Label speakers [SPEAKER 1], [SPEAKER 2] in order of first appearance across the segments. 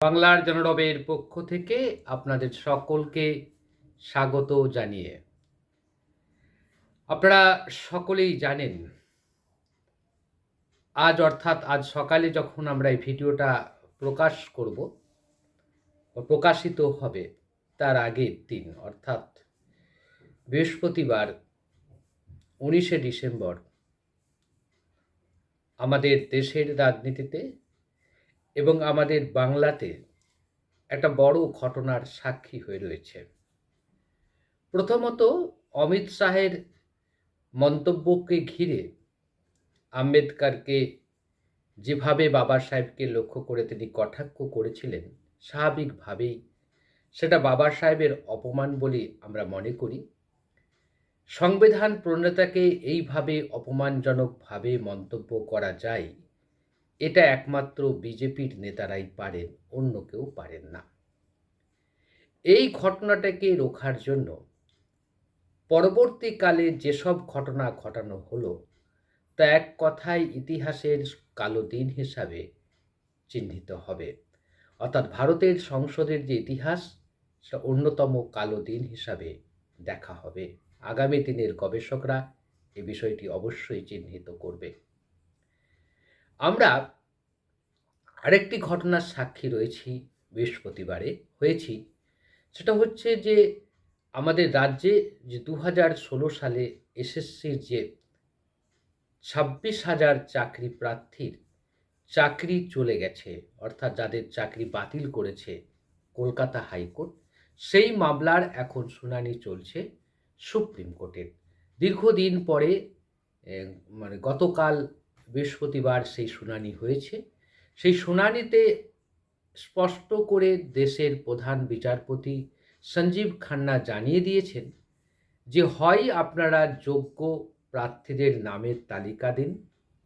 [SPEAKER 1] বাংলার জনরবের পক্ষ থেকে আপনাদের সকলকে স্বাগত জানিয়ে। আপনারা সকলেই জানেন, আজ অর্থাৎ আজ সকালে যখন আমরা এই ভিডিওটা প্রকাশ করব প্রকাশিত হবে তার আগের দিন, অর্থাৎ বৃহস্পতিবার, উনিশে ডিসেম্বর, আমাদের দেশের রাজনীতিতে এবং আমাদের বাংলাতে একটা বড় ঘটনার সাক্ষী হয়ে রয়েছে। প্রথমত অমিত শাহের মন্তব্যকে ঘিরে আম্বেদকারকে যেভাবে বাবা সাহেবকে লক্ষ্য করে তিনি কটাক্ষ করেছিলেন, স্বাভাবিকভাবেই সেটা বাবা সাহেবের অপমান বলে আমরা মনে করি। সংবিধান প্রণেতাকে এইভাবে অপমানজনকভাবে মন্তব্য করা যায় এটা একমাত্র বিজেপির নেতারাই পারেন, অন্য কেউ পারেন না। এই ঘটনাটাকে রোখার জন্য পরবর্তীকালে যেসব ঘটনা ঘটানো হলো, তা এক কথায় ইতিহাসের কালো দিন হিসাবে চিহ্নিত হবে। অর্থাৎ ভারতের সংসদের যে ইতিহাস, সেটা অন্যতম কালো দিন হিসাবে দেখা হবে। আগামী দিনের গবেষকরা এ বিষয়টি অবশ্যই চিহ্নিত করবে। আমরা আরেকটি ঘটনার সাক্ষী রয়েছি বৃহস্পতিবারে, হয়েছি। সেটা হচ্ছে যে আমাদের রাজ্যে যে দু হাজার ষোলো সালে এসএসসির যে ছাব্বিশ হাজার চাকরি প্রার্থীর চাকরি চলে গেছে, অর্থাৎ যাদের চাকরি বাতিল করেছে কলকাতা হাইকোর্ট, সেই মামলার এখন শুনানি চলছে সুপ্রিম কোর্টের। দীর্ঘদিন পরে মানে গতকাল বৃহস্পতিবার সেই শুনানি হয়েছে। সেই শুনানিতে স্পষ্ট করে দেশের প্রধান বিচারপতি সঞ্জীব খান্না জানিয়ে দিয়েছেন যে, হয় আপনারা যোগ্য প্রার্থীদের নামের তালিকা দিন,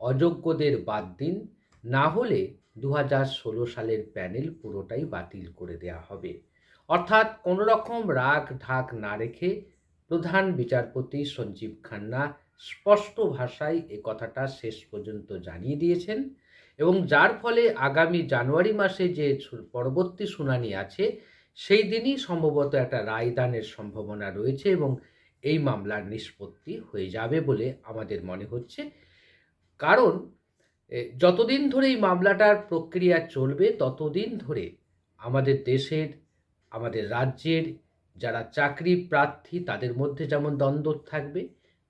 [SPEAKER 1] অযোগ্যদের বাদ দিন, না হলে দু ষোলো সালের প্যানেল পুরোটাই বাতিল করে দেওয়া হবে। অর্থাৎ কোনো রকম রাগ ঢাক না রেখে প্রধান বিচারপতি সঞ্জীব খান্না স্পষ্ট ভাষায় এ কথাটা শেষ পর্যন্ত জানিয়ে দিয়েছেন এবং যার ফলে আগামী জানুয়ারি মাসে যে পরবর্তী শুনানি আছে, সেই দিনই সম্ভবত একটা রায়দানের সম্ভাবনা রয়েছে এবং এই মামলার নিষ্পত্তি হয়ে যাবে বলে আমাদের মনে হচ্ছে। কারণ যতদিন ধরে এই মামলাটার প্রক্রিয়া চলবে, ততদিন ধরে আমাদের দেশের, আমাদের রাজ্যের যারা চাকরি প্রার্থী, তাদের মধ্যে যেমন দ্বন্দ্ব থাকবে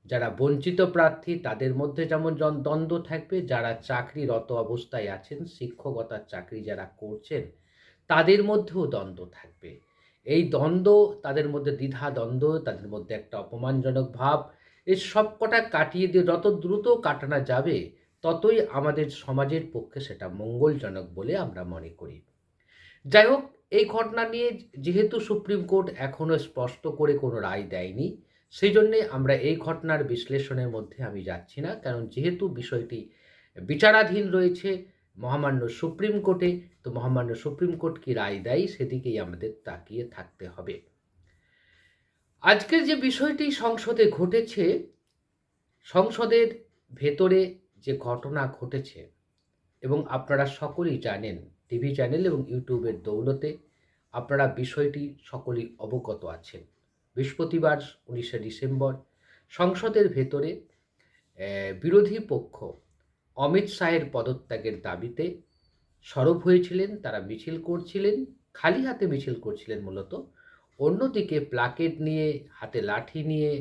[SPEAKER 1] যারা বঞ্চিত প্রার্থী, তাদের মধ্যে যেমন দ্বন্দ্ব থাকবে, যারা চাকরিরত অবস্থায় আছেন, শিক্ষকতার চাকরি যারা করছেন, তাদের মধ্যেও দ্বন্দ্ব থাকবে। এই দ্বন্দ্ব, তাদের মধ্যে দ্বিধা দ্বন্দ্ব, তাদের মধ্যে একটা অপমানজনক ভাব এই সব কটা কাটিয়ে দিয়ে যত দ্রুত কাটানো যাবে, ততই আমাদের সমাজের পক্ষে সেটা মঙ্গলজনক বলে আমরা মনে করি। যাই হোক, এই ঘটনা নিয়ে যেহেতু সুপ্রিম কোর্ট এখনও স্পষ্ট করে কোনো রায় দেয়নি সেই জন্যে আমরা এই ঘটনার বিশ্লেষণের মধ্যে আমি যাচ্ছি না। কারণ যেহেতু বিষয়টি বিচারাধীন রয়েছে, মহামান্য সুপ্রিম কোর্টে, তো মহামান্য সুপ্রিম কোর্ট কি রায় দেয় সেদিকেই আমাদের তাকিয়ে থাকতে হবে। আজকের যে বিষয়টি সংসদে ঘটেছে, সংসদের ভেতরে যে ঘটনা ঘটেছে, এবং আপনারা সকলেই জানেন, টিভি চ্যানেল এবং ইউটিউবের দৌলতে আপনারা বিষয়টি সকলেই অবগত আছেন। বৃহস্পতিবার, উনিশে ডিসেম্বর। সংসদের ভেতরে বিরোধী পক্ষ অমিত শাহের পদত্যাগের দাবিতে সরব হয়েছিলেন, তারা মিছিল করছিলেন, খালি হাতে মিছিল করছিলেন মূলত। অন্যদিকে প্লাকেট নিয়ে, হাতে লাঠি নিয়ে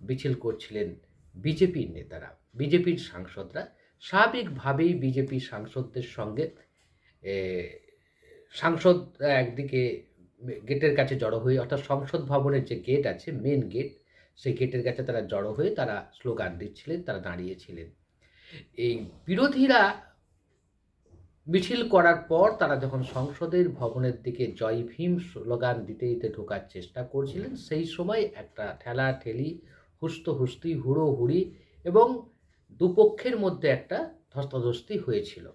[SPEAKER 1] মিছিল করছিলেন বিজেপির নেতারা, বিজেপির সাংসদরা। স্বাভাবিকভাবেই বিজেপি সাংসদদের সঙ্গে সাংসদ একদিকে গেটের কাছে জড়ো হয়ে, অর্থাৎ সংসদ ভবনের যে গেট আছে মেন গেট সেই গেটের কাছে তারা জড়ো হয়ে তারা স্লোগান দিচ্ছিলেন, তারা দাঁড়িয়েছিলেন। এই বিরোধীরা মিছিল করার পর তারা যখন সংসদের ভবনের দিকে জয় ভীম স্লোগান দিতে দিতে ঢোকার চেষ্টা করছিলেন, সেই সময় একটা ঠেলা ঠেলি হুস্ত হুস্তি হুড়ো হুড়ি এবং দুপক্ষের মধ্যে একটা ধস্তাধস্তি হয়েছিল।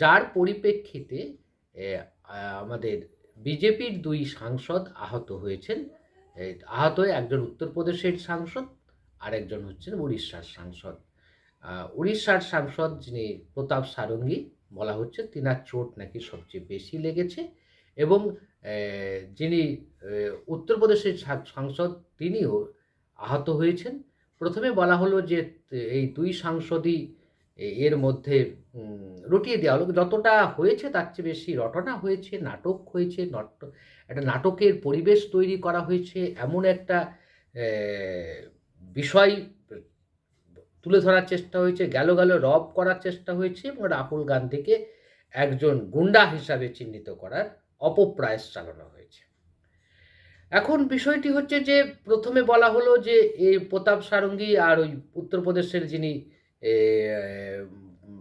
[SPEAKER 1] যার পরিপ্রেক্ষিতে আমাদের বিজেপির দুই সাংসদ আহত হয়েছেন। আহত একজন উত্তরপ্রদেশের সাংসদ আর একজন হচ্ছেন উড়িষ্যার সাংসদ। উড়িষ্যার সাংসদ যিনি প্রতাপ সারঙ্গী, বলা হচ্ছে তিনার চোট নাকি সবচেয়ে বেশি লেগেছে এবং যিনি উত্তরপ্রদেশের সাংসদ তিনিও আহত হয়েছেন। প্রথমে বলা হলো যে এই দুই সাংসদই এর মধ্যে রটিয়ে দেওয়া হলো। যতটা হয়েছে তার চেয়ে বেশি রটনা হয়েছে, নাটক হয়েছে, নট, একটা নাটকের পরিবেশ তৈরি করা হয়েছে, এমন একটা বিষয় তুলে ধরার চেষ্টা হয়েছে গেল গেল রব করার চেষ্টা হয়েছে এবং রাহুল গান্ধীকে একজন গুন্ডা হিসাবে চিহ্নিত করার অপপ্রয়াস চালানো হয়েছে। এখন বিষয়টি হচ্ছে যে, প্রথমে বলা হলো যে এই প্রতাপ সারঙ্গী আর ওই উত্তরপ্রদেশের যিনি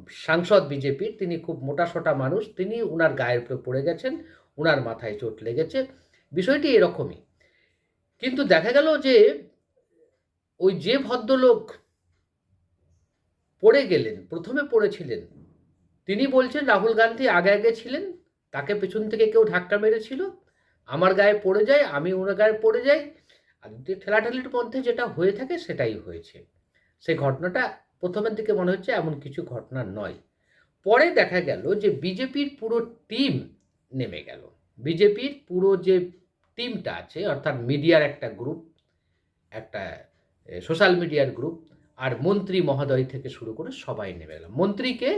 [SPEAKER 1] সাংসদ বিজেপির তিনি খুব মোটাসোটা মানুষ, তিনি উনার গায়ের উপরে পড়ে গেছেন, উনার মাথায় চোট লেগেছে। বিষয়টি এরকমই। কিন্তু দেখা গেল যে, ওই যে ভদ্রলোক পড়ে গেলেন, প্রথমে পড়েছিলেন, তিনি বলছেন, রাহুল গান্ধী আগে আগে ছিলেন, তাকে পেছন থেকে কেউ ধাক্কা মেরেছিল, আমার গায়ে পড়ে যায়, আমি ওনার গায়ে পড়ে যাই। আর ঠেলাঠেলির মধ্যে যেটা হয়ে থাকে, সেটাই হয়েছে। সেই ঘটনাটা প্রথমের দিকে মনে হচ্ছে এমন কিছু ঘটনা নয়। পরে দেখা গেল যে বিজেপির পুরো টিম নেমে গেল। বিজেপির পুরো যে টিমটা আছে, অর্থাৎ মিডিয়ার একটা গ্রুপ, একটা সোশ্যাল মিডিয়ার গ্রুপ, আর মন্ত্রী মহোদয় থেকে শুরু করে সবাই নেমে গেল। মন্ত্রীকে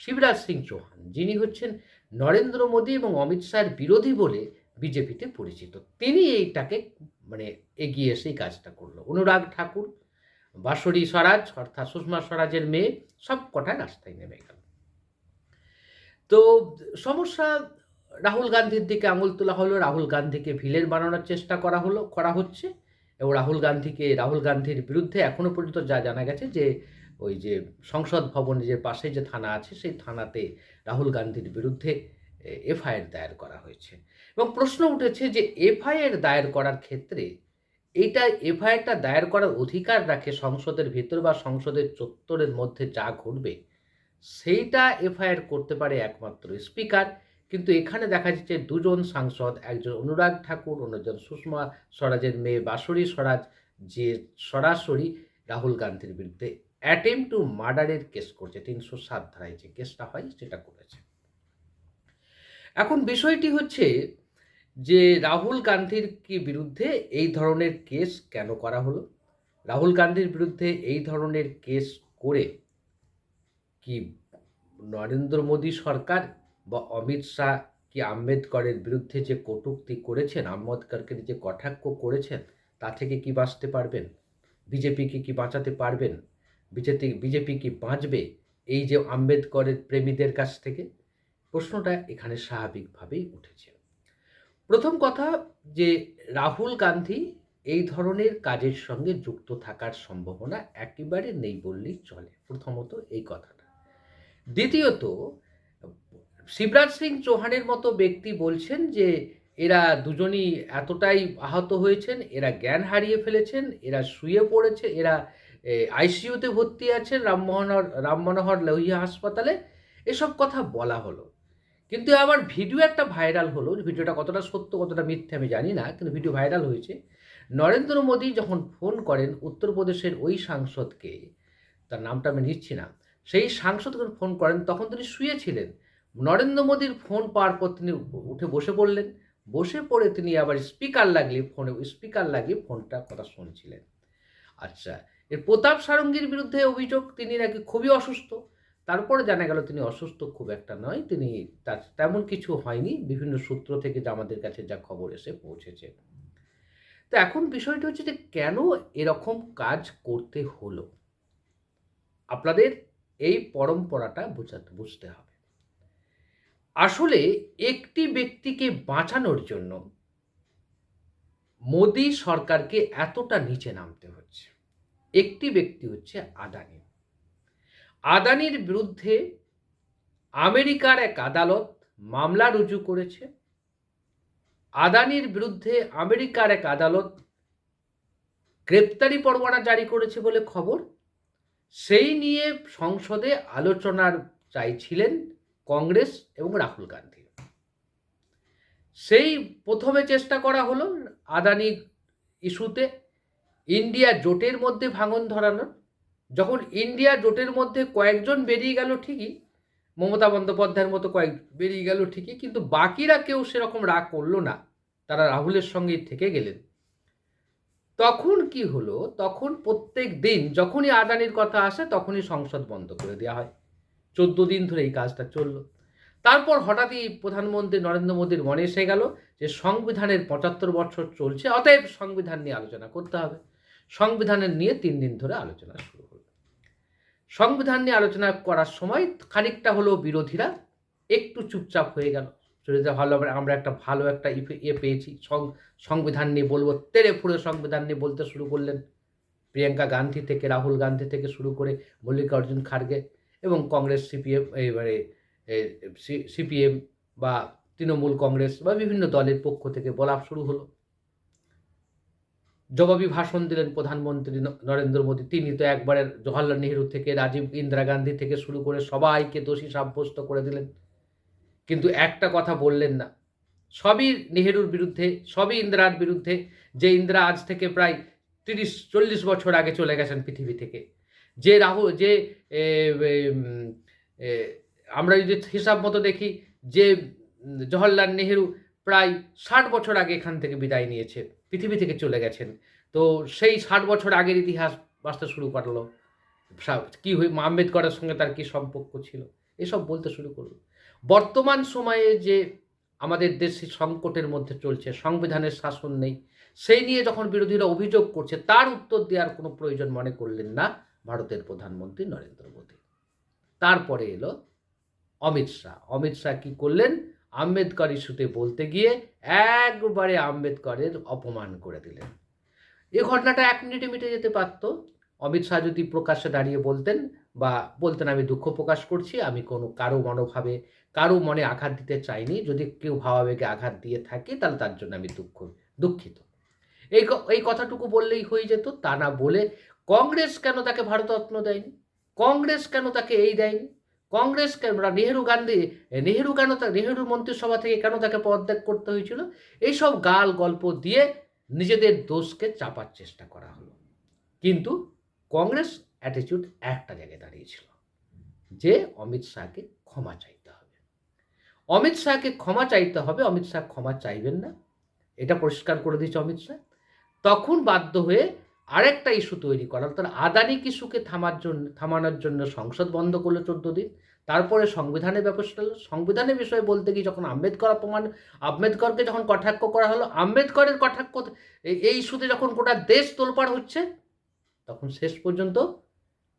[SPEAKER 1] শিবরাজ সিং চৌহান, যিনি হচ্ছেন নরেন্দ্র মোদী এবং অমিত শাহের বিরোধী বলে বিজেপিতে পরিচিত। তিনি এইটাকে মানে এগিয়ে এসে কাজটা করল। অনুরাগ ঠাকুর বাসরি স্বরাজ, অর্থাৎ সুষমা স্বরাজের মেয়ে, সব কটা রাস্তায় নেমে গেল। তো সমস্যা রাহুল গান্ধীর দিকে আঙুল তোলা হলো, রাহুল গান্ধীকে ভিলেন বানানোর চেষ্টা করা হলো, করা হচ্ছে, এবং রাহুল গান্ধীকে, রাহুল গান্ধীর বিরুদ্ধে এখনও পর্যন্ত যা জানা গেছে যে, ওই যে সংসদ ভবনের যে পাশে যে থানা আছে, সেই থানাতে রাহুল গান্ধীর বিরুদ্ধে এফআইআর দায়ের করা হয়েছে। এবং প্রশ্ন উঠেছে যে, এফআইআর দায়ের করার ক্ষেত্রে এইটা এফআইআরটা দায়ের করার অধিকার রাখে সংসদের ভিতর বা সংসদের চত্বরের মধ্যে যা ঘটবে, সেইটা এফআইআর করতে পারে একমাত্র স্পিকার। কিন্তু এখানে দেখা যাচ্ছে দুজন সাংসদ, একজন অনুরাগ ঠাকুর, অন্যজন সুষমা স্বরাজের মেয়ে বাসরি স্বরাজ, যে সরাসরি রাহুল গান্ধীর বিরুদ্ধে অ্যাটেম্প টু মার্ডারের কেস করছে। তিনশো সাত ধারায় যে কেসটা হয়, সেটা করেছে। এখন বিষয়টি হচ্ছে যে রাহুল গান্ধীর কি বিরুদ্ধে এই ধরনের কেস কেন করা হলো? রাহুল গান্ধীর বিরুদ্ধে এই ধরনের কেস করে কি নরেন্দ্র মোদী সরকার বা অমিত শাহ কি আম্বেদকরের বিরুদ্ধে যে কটূক্তি করেছেন আম্বেদকরকে যে কটাক্ষ করেছেন, তা থেকে কি বাঁচতে পারবেন? বিজেপিকে কি বাঁচাতে পারবেন? বিজেপি বিজেপি কি বাঁচবে এই যে আম্বেদকরের প্রেমীদের কাছ থেকে? প্রশ্নটা এখানে স্বাভাবিকভাবেই উঠেছে। প্রথম কথা যে রাহুল গান্ধী এই ধরনের কাজের সঙ্গে যুক্ত থাকার সম্ভাবনা একেবারে নেই বললেই চলে, প্রথমত এই কথাটা। দ্বিতীয়ত, শিবরাজ সিং চৌহানের মতো ব্যক্তি বলছেন যে এরা দুজনই এতটাই আহত হয়েছেন, এরা জ্ঞান হারিয়ে ফেলেছেন, এরা শুয়ে পড়েছে, এরা আইসিইউতে ভর্তি আছেন রাম মনোহর রাম মনোহর লোহিয়া হাসপাতালে। এসব কথা বলা হলো। কিন্তু আবার ভিডিও একটা ভাইরাল হলো। ভিডিওটা কতটা সত্য, কতটা মিথ্যে আমি জানি না, কিন্তু ভিডিও ভাইরাল হয়েছে। নরেন্দ্র মোদী যখন ফোন করেন উত্তরপ্রদেশের ওই সাংসদকে, তার নামটা আমি নিচ্ছি না, সেই সাংসদ ফোন করেন, তখন তিনি শুয়েছিলেন। নরেন্দ্র মোদীর ফোন পাওয়ার পর তিনি উঠে বসে পড়লেন। বসে পড়ে তিনি আবার স্পিকার লাগিয়ে ফোনে স্পিকার লাগিয়ে ফোনটা কথা শুনছিলেন। আচ্ছা এর প্রতাপ সারঙ্গীর বিরুদ্ধে অভিযোগ, তিনি নাকি খুবই অসুস্থ। তারপরে জানা গেল তিনি অসুস্থ খুব একটা নয়। তিনি তার তেমন কিছু হয়নি। বিভিন্ন সূত্র থেকে যা আমাদের কাছে যা খবর এসে পৌঁছেছে। তো এখন বিষয়টা হচ্ছে যে কেন এরকম কাজ করতে হলো? আপনাদের এই পরম্পরাটা বোঝাতে বুঝতে হবে। আসলে একটি ব্যক্তিকে বাঁচানোর জন্য মোদি সরকারকে এতটা নিচে নামতে হচ্ছে। একটি ব্যক্তি হচ্ছে আদানি। আদানির বিরুদ্ধে আমেরিকার এক আদালত মামলা রুজু করেছে। আদানির বিরুদ্ধে আমেরিকার এক আদালত গ্রেপ্তারি পরোয়ানা জারি করেছে বলে খবর। সেই নিয়ে সংসদে আলোচনার চাইছিলেন কংগ্রেস এবং রাহুল গান্ধী। সেই প্রথমে চেষ্টা করা হলো আদানি ইস্যুতে। ইন্ডিয়া জোটের মধ্যে ভাঙন ধরানোর। যখন ইন্ডিয়া জোটের মধ্যে কয়েকজন বেরিয়ে গেল ঠিকই, মমতা বন্দ্যোপাধ্যায়ের মতো কয়েক বেরিয়ে গেল ঠিকই, কিন্তু বাকিরা কেউ সেরকম রাগ করল না। তারা রাহুলের সঙ্গেই থেকে গেলেন। তখন কি হলো? তখন প্রত্যেক দিন যখনই আদানির কথা আসে, তখনই সংসদ বন্ধ করে দেওয়া হয়। চোদ্দ দিন ধরে এই কাজটা চলল। তারপর হঠাৎই প্রধানমন্ত্রী নরেন্দ্র মোদীর মনে এসে গেল যে সংবিধানের পঁচাত্তর বছর চলছে, অতএব সংবিধান নিয়ে আলোচনা করতে হবে। সংবিধানের নিয়ে তিন দিন ধরে আলোচনা শুরু। সংবিধান নিয়ে আলোচনা করার সময় খানিকটা হলো বিরোধীরা একটু চুপচাপ হয়ে গেল। চলে ভালো আমরা- একটা ভালো একটা ইয়ে পেয়েছি। সংবিধান নিয়ে বলব তেরে ফুড়ে সংবিধান নিয়ে বলতে শুরু করলেন। প্রিয়াঙ্কা গান্ধী থেকে, রাহুল গান্ধী থেকে শুরু করে মল্লিকার্জুন খাড়গে এবং কংগ্রেস, সিপিএম, এবারে সিপিএম বা তৃণমূল কংগ্রেস বা বিভিন্ন দলের পক্ষ থেকে বলা শুরু হলো। জবাবি ভাষণ দিলেন প্রধানমন্ত্রী নরেন্দ্র মোদী। তিনি তো একবারে জওয়াহরলাল নেহরু থেকে, রাজীব ইন্দিরা গান্ধী থেকে শুরু করে সবাইকে দোষী সাব্যস্ত করে দিলেন। কিন্তু একটা কথা বললেন না। সবই নেহেরুর বিরুদ্ধে, সবই ইন্দিরার বিরুদ্ধে। যে ইন্দিরা আজ থেকে প্রায় তিরিশ, চল্লিশ বছর আগে চলে গেছেন পৃথিবী থেকে। যে রাহুল যে আমরা যদি হিসাব মতো দেখি, যে জওহরলাল নেহেরু প্রায় ষাট বছর আগে এখান থেকে বিদায় নিয়েছে। পৃথিবী থেকে চলে গেছেন। তো সেই ষাট বছর আগের ইতিহাস বাঁচতে শুরু করল। কি হয়ে আম্বেদকরের সঙ্গে তার কি সম্পর্ক ছিল? এসব বলতে শুরু করল। বর্তমান সময়ে যে আমাদের দেশ সংকটের মধ্যে চলছে, সংবিধানের শাসন নেই, সেই নিয়ে যখন বিরোধীরা অভিযোগ করছে, তার উত্তর দেওয়ার কোনো প্রয়োজন মনে করলেন না ভারতের প্রধানমন্ত্রী নরেন্দ্র মোদী। তারপরে এলো অমিত শাহ। অমিত শাহ কী করলেন? আম্বেদকর ইস্যুতে বলতে গিয়ে একবারে আম্বেদকরের অপমান করে দিলেন। এ ঘটনাটা এক মিনিটে মিটে যেতে পারতো। অমিত শাহ যদি প্রকাশ্যে দাঁড়িয়ে বলতেন বা বলতেন, আমি দুঃখ প্রকাশ করছি, আমি কোনো কারও মনোভাবে, কারও মনে আঘাত দিতে চাইনি। যদি কেউ ভাবাবেগে আঘাত দিয়ে থাকে, তাহলে তার জন্য আমি দুঃখ, দুঃখিত। এই এই কথাটুকু বললেই হয়ে যেত, তা না বলে কংগ্রেস কেন তাকে ভারতরত্ন দেয়নি? কংগ্রেস কেন তাকে এই দেয়নি? কংগ্রেস নেহেরু গান্ধী, নেহেরু কেন নেহেরু মন্ত্রিসভা থেকে কেন তাকে পদত্যাগ করতে হয়েছিল? এইসব গাল গল্প দিয়ে নিজেদের দোষকে চাপার চেষ্টা করা হলো। কিন্তু কংগ্রেস অ্যাটিটিউড একটা জায়গায় দাঁড়িয়েছিল, যে অমিত শাহকে ক্ষমা চাইতে হবে। অমিত শাহকে ক্ষমা চাইতে হবে, অমিত শাহ ক্ষমা চাইবেন না। এটা পরিষ্কার করে দিয়েছে অমিত শাহ। তখন বাধ্য হয়ে আরেকটা ইস্যু তৈরি করা তার আদানি ইস্যুকে থামার জন্য, থামানোর জন্য সংসদ বন্ধ করল চোদ্দ দিন? তারপরে সংবিধানের ব্যবস্থা হলো, সংবিধানের বিষয়ে বলতে গিয়ে যখন আম্বেদকর অপমান, আম্বেদকরকে যখন কটাক্ষ করা হলো, আম্বেদকরের কটাক্ষ এই ইস্যুতে যখন গোটা দেশ তোলপাড় হচ্ছে, তখন শেষ পর্যন্ত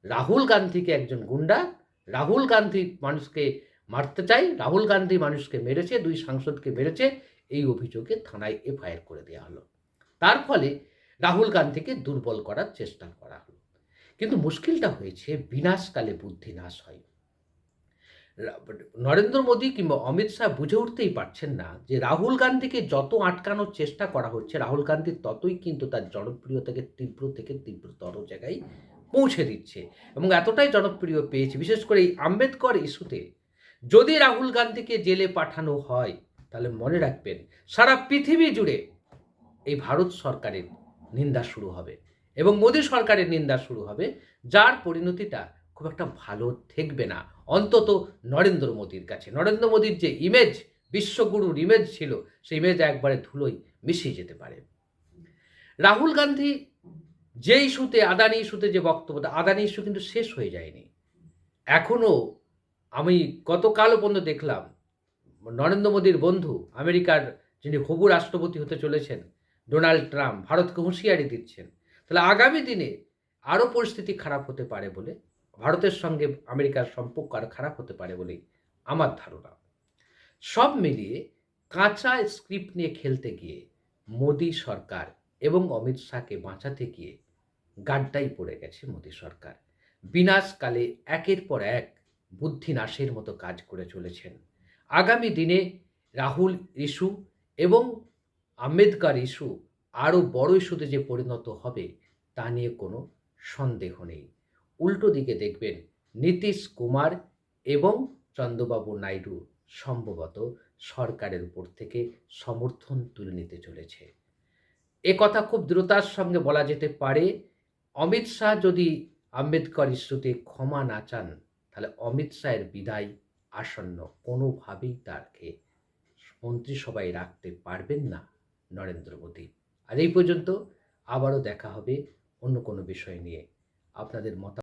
[SPEAKER 1] রাহুল গান্ধীকে একজন গুন্ডা, রাহুল গান্ধী মানুষকে মারতে চাই রাহুল গান্ধী মানুষকে মেরেছে, দুই সাংসদকে মেরেছে, এই অভিযোগে থানায় এফআইআর করে দেওয়া হলো। তার ফলে রাহুল গান্ধীকে দুর্বল করার চেষ্টা করা হলো। কিন্তু মুশকিলটা হয়েছে, বিনাশকালে বুদ্ধি নাশ হয়। নরেন্দ্র মোদী কিংবা অমিত শাহ বুঝে উঠতেই পারছেন না যে রাহুল গান্ধীকে যত আটকানোর চেষ্টা করা হচ্ছে, রাহুল গান্ধী ততই কিন্তু তার জনপ্রিয়তাকে তীব্র থেকে তীব্রতর জায়গায় পৌঁছে দিচ্ছে এবং এতটাই জনপ্রিয় পেয়েছে। বিশেষ করে এই আম্বেদকর ইস্যুতে যদি রাহুল গান্ধীকে জেলে পাঠানো হয়, তাহলে মনে রাখবেন সারা পৃথিবী জুড়ে এই ভারত সরকারের নিন্দা শুরু হবে। এবং মোদী সরকারের নিন্দা শুরু হবে, যার পরিণতিটা খুব একটা ভালো থাকবে না। অন্তত নরেন্দ্র মোদীর কাছে। নরেন্দ্র মোদীর যে ইমেজ বিশ্বগুরুর ইমেজ ছিল, সেই ইমেজ একবারে ধুলোই মিশিয়ে যেতে পারে। রাহুল গান্ধী যে ইস্যুতে, আদানি ইস্যুতে যে বক্তব্য, আদানি ইস্যু কিন্তু শেষ হয়ে যায়নি। এখনও আমি গতকালও পর্যন্ত দেখলাম, নরেন্দ্র মোদীর বন্ধু, আমেরিকার যিনি হবু রাষ্ট্রপতি হতে চলেছেন ডোনাল্ড ট্রাম্প ভারতকে হুঁশিয়ারি দিচ্ছেন। তাহলে আগামী দিনে আরও পরিস্থিতি খারাপ হতে পারে বলে, ভারতের সঙ্গে আমেরিকার সম্পর্ক আরও খারাপ হতে পারে বলেই আমার ধারণা। সব মিলিয়ে কাঁচা স্ক্রিপ্ট নিয়ে খেলতে গিয়ে মোদী সরকার এবং অমিত শাহকে বাঁচাতে গিয়ে গাড্ডাই পড়ে গেছে মোদী সরকার। বিনাশকালে একের পর এক বুদ্ধি নাশের মতো কাজ করে চলেছেন। আগামী দিনে রাহুল ইস্যু এবং আম্বেদকর ইস্যু আরও বড় ইস্যুতে যে পরিণত হবে, তা নিয়ে কোনো সন্দেহ নেই। উল্টো দিকে দেখবেন নীতিশ কুমার এবং চন্দ্রবাবু নাইডু সম্ভবত সরকারের উপর থেকে সমর্থন তুলে নিতে চলেছে। এ কথা খুব দ্রুতার সঙ্গে বলা যেতে পারে, অমিত শাহ যদি আম্বেদকর ইস্যুতে ক্ষমা না চান, তাহলে অমিত শাহের বিদায় আসন্ন কোনোভাবেই তাকে মন্ত্রিসভায় রাখতে পারবেন না। নরেন্দ্র মোদী। আর এই পর্যন্ত আবারও দেখা হবে অন্য কোনো বিষয় নিয়ে। আপনাদের মতামত